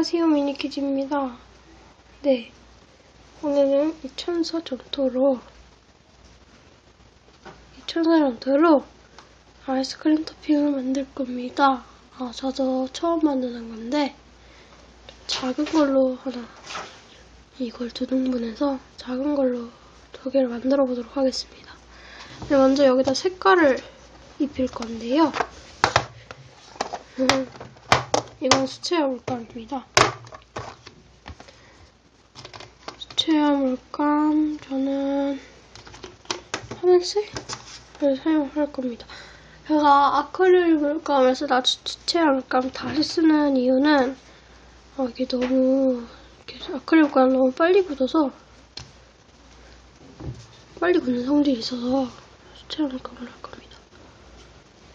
안녕하세요 미니키즈입니다. 네 오늘은 이 천서 점토로 이 천서 점토로 아이스크림 토핑을 만들 겁니다. 아 저도 처음 만드는 건데 작은 걸로 하나 이걸 두 등분해서 작은 걸로 두 개를 만들어 보도록 하겠습니다. 네, 먼저 여기다 색깔을 입힐 건데요. 음, 이건 수채화 물감입니다. 수채화 물감 저는 하늘색 을 사용할 겁니다. 제가 아크릴 물감을 쓰다 수채화 물감 다시 쓰는 이유는 어, 이게 너무 이렇게 아크릴 물감 너무 빨리 굳어서 빨리 굳는 성질이 있어서 수채화 물감을 할 겁니다.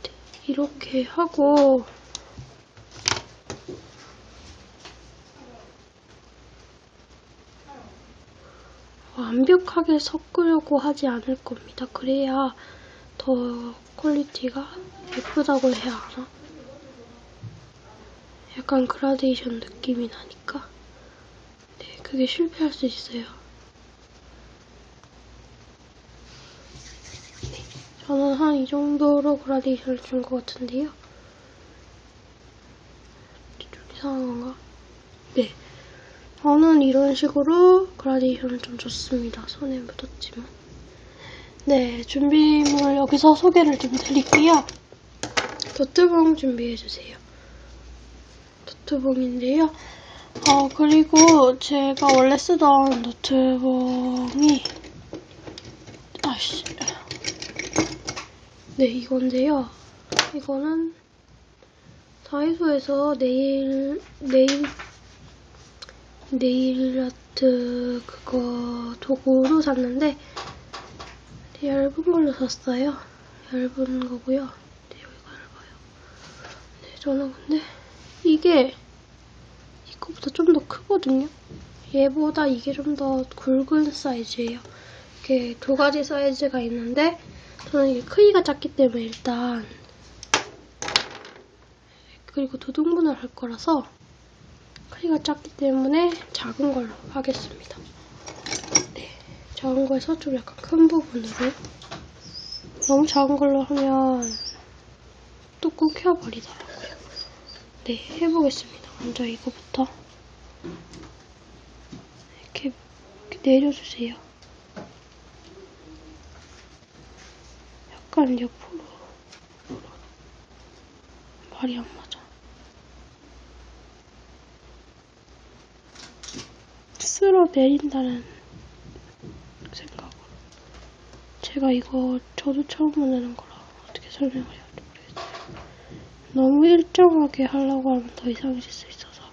네, 이렇게 하고 완벽하게 섞으려고 하지 않을 겁니다. 그래야 더 퀄리티가 예쁘다고 해야 하나? 약간 그라데이션 느낌이 나니까 네, 그게 실패할 수 있어요. 네, 저는 한 이 정도로 그라데이션을 준 것 같은데요. 좀 이상한 건가? 네. 저는 이런 식으로 그라데이션을 좀 줬습니다. 손에 묻었지만. 네, 준비물 여기서 소개를 좀 드릴게요. 도트봉 준비해주세요. 노트봉인데요. 어, 그리고 제가 원래 쓰던 노트봉이, 아씨. 네, 이건데요. 이거는 다이소에서 네일, 네일, 네일 아트 그거 도구로 샀는데 얇은 걸로 샀어요. 얇은 거고요. 네, 여기가 얇아요. 네, 저는 근데 이게 이거보다 좀 더 크거든요. 얘보다 이게 좀 더 굵은 사이즈예요. 이렇게 두 가지 사이즈가 있는데 저는 이게 크기가 작기 때문에 일단 그리고 두 등분을 할 거라서 크기가 작기 때문에 작은 걸로 하겠습니다. 네, 작은 거에서 좀 약간 큰 부분으로 너무 작은 걸로 하면 또 끊겨버리더라고요. 네, 해보겠습니다. 먼저 이거부터 이렇게, 이렇게 내려주세요. 약간 옆으로 말이 안 맞아. 쓸어 내린다는 생각으로 제가 이거 저도 처음 만드는 거라 어떻게 설명을 해야 할지 모르겠어요. 너무 일정하게 하려고 하면 더 이상해질 수 있어서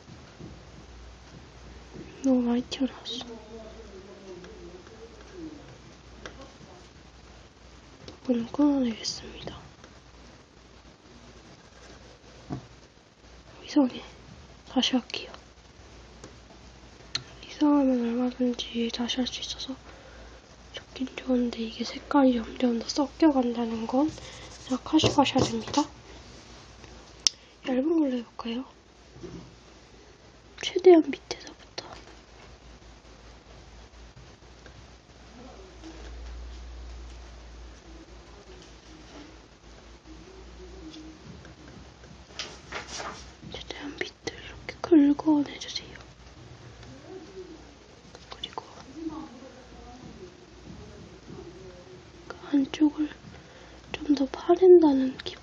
너무 많이 튀어나왔어. 이거는 끊어내겠습니다. 이상해. 다시 할게요. 이상하면 얼마든지 다시 할 수 있어서 좋긴 좋은데 이게 색깔이 점점 더 섞여간다는 건 생각하시고 됩니다. 얇은 걸로 해볼까요? 최대한 밑에서부터 최대한 밑을 이렇게 긁어내주세요. 그리고 그 안쪽을 좀더 파낸다는 기분으로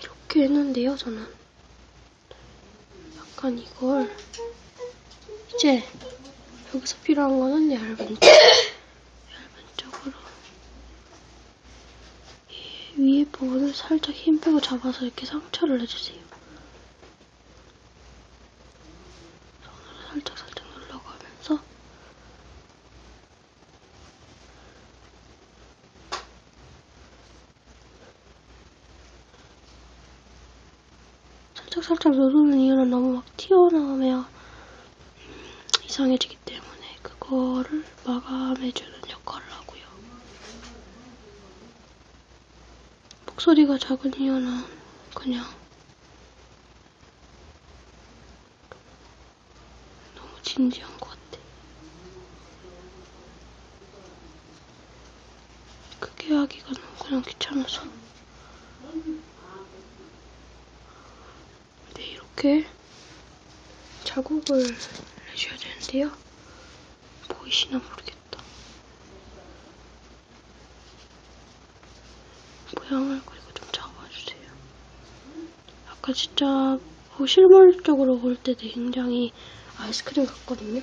이렇게 했는데요, 저는. 약간 이걸 이제 여기서 필요한 거는. 얇은 쪽으로 부분을 살짝 힘 빼고 잡아서 이렇게 상처를 내주세요. 손으로 살짝 살짝 눌러가면서 살짝 살짝 누르는 이유는 너무 막 튀어나오면 음, 이상해지기 때문에 그거 거를 마감해주는 역할을 하고요. 목소리가 작은 이유는 그냥 너무 진지한 것 같아. 크게 하기가 너무 그냥 귀찮아서. 네, 이렇게 자국을 내줘야 되는데요. 보이시나 모르겠다. 모양을 그리고 좀 잡아주세요. 아까 진짜 뭐 실물적으로 볼때 굉장히 아이스크림 같거든요.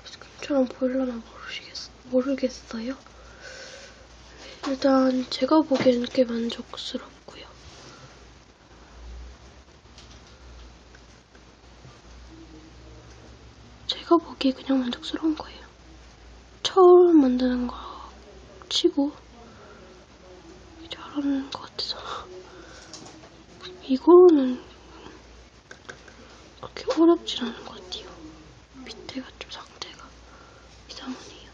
아이스크림처럼 보일려나 모르시겠, 모르겠어요. 네, 일단 제가 보기에는 꽤 만족스럽고요. 제가 보기에 그냥 만족스러운 거예요. 처음 만드는 거 치고 잘하는 것 같아서 이거는 그렇게 어렵지 않은 것 같아요. 밑에가 좀 상태가 이상하네요.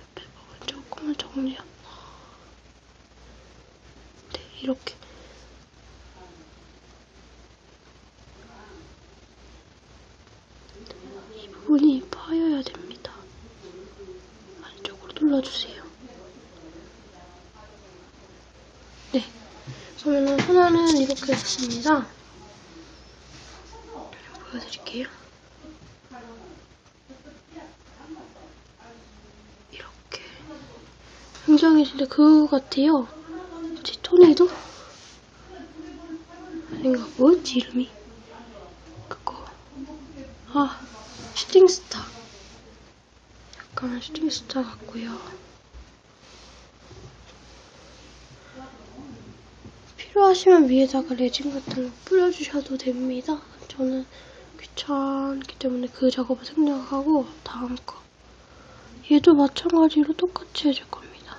옆에 부분 조금만 정리하고 네 이렇게 이 부분이 파여야 됩니다. 눌러주세요. 네. 그러면은 하나는 이렇게 됐습니다. 보여드릴게요. 이렇게. 굉장히 진짜 그거 같아요. 지 토니도? 아닌가, 뭐였지, 이름이? 그거. 아, 슈팅스타. 약간 슈팅스타 같고요. 필요하시면 위에다가 레진 같은 거 뿌려주셔도 됩니다. 저는 귀찮기 때문에 그 작업을 생략하고 다음 거. 얘도 마찬가지로 똑같이 해줄 겁니다.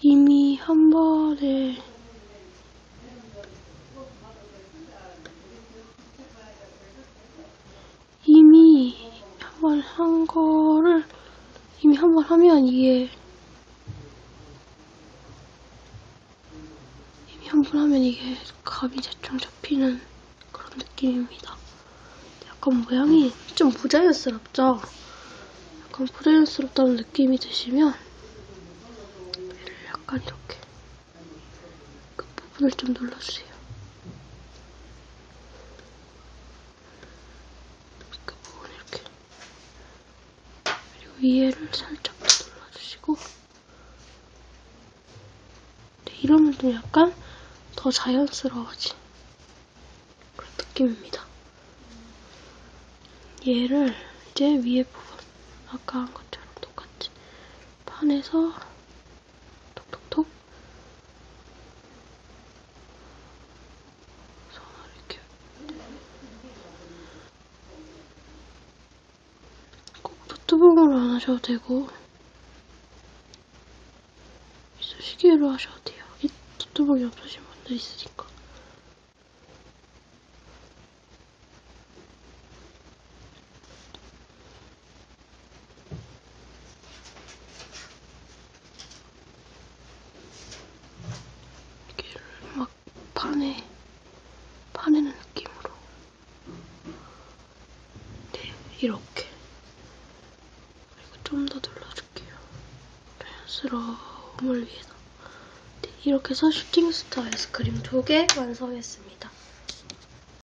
이미 한 번에 이미 한 거를 이미 한 번 하면 이게 이미 한 번 하면 이게 감이 대충 잡히는 그런 느낌입니다. 약간 모양이 좀 부자연스럽죠? 약간 부자연스럽다는 느낌이 드시면 약간 이렇게 그 부분을 좀 눌러주세요. 그 부분 이렇게 그리고 위에를 살짝 더 눌러주시고 네, 이러면 좀 약간 더 자연스러워진 그런 느낌입니다. 얘를 이제 위에 부분 아까 한 것처럼 똑같이 판에서 톡톡톡 손을 이렇게 꼭 노트북으로 안 하셔도 되고 시계로 하셔도 돼요. 이 노트북이 없으신 분들 있으니까. 이렇게 그리고 좀 더 눌러줄게요 자연스러움을 위해서. 네, 이렇게 해서 슈팅스타 아이스크림 두 개 완성했습니다